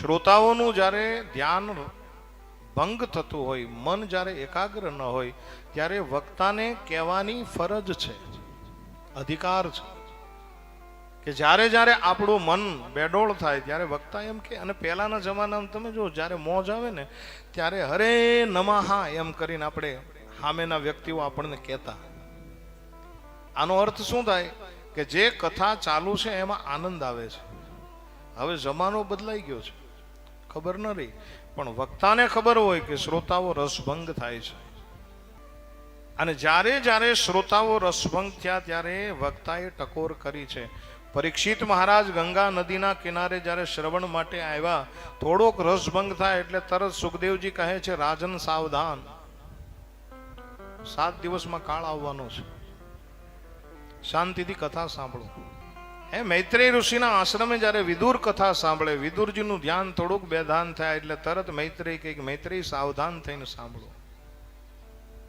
શ્રોતાઓનું જ્યારે ધ્યાન ભંગ થતું હોય, મન જ્યારે એકાગ્ર ન હોય, ત્યારે વક્તાને કહેવાની ફરજ છે, અધિકાર છે. કે જ્યારે જ્યારે આપણું મન બેડોળ થાય, ત્યારે વક્તા એમ કે, અને પહેલાના જમાનામાં તમે જો જ્યારે મોજ આવે ને, ત્યારે હરે નમાહા એમ કરીને આપણે સામેના વ્યક્તિઓ આપણને કહેતા. આનો અર્થ શું થાય? કે જે કથા ચાલુ છે, એમાં આનંદ આવે છે. હવે જમાનો બદલાઈ ગયો છે. ખબર ન રહી. પણ વક્તાને ખબર હોય કે શ્રોતાઓ રસભંગ થાય છે. અને જ્યારે જ્યારે શ્રોતાઓ રસભંગ થયા ત્યારે વક્તાએ ટકોર કરી છે. પરીક્ષિત મહારાજ ગંગા નદીના કિનારે જ્યારે શ્રવણ માટે આવ્યા, થોડોક રસભંગ થાય એટલે તરત સુખદેવજી કહે છે, રાજન સાવધાન. સાત દિવસમાં કાળ આવવાનો છે. શાંતિથી કથા સાંભળો. હે, મૈત્રેય ઋષિના આશ્રમે જ્યારે વિદુર કથા સાંભળે, વિદુરજીનું ધ્યાન થોડુંક બેધાન થાય એટલે તરત મૈત્રેય કંઈક મૈત્રેય સાવધાન થઈને સાંભળો.